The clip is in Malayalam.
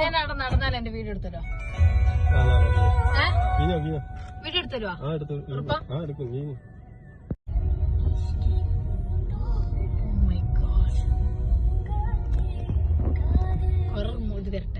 ഞാൻ അവിടെ നടന്നാൽ എന്റെ വീഡിയോ എടുത്തരോ. വീഡിയോ എടുത്തരുവാ ആ എടുത്തു ആ എടുക്കും നീ advertencia.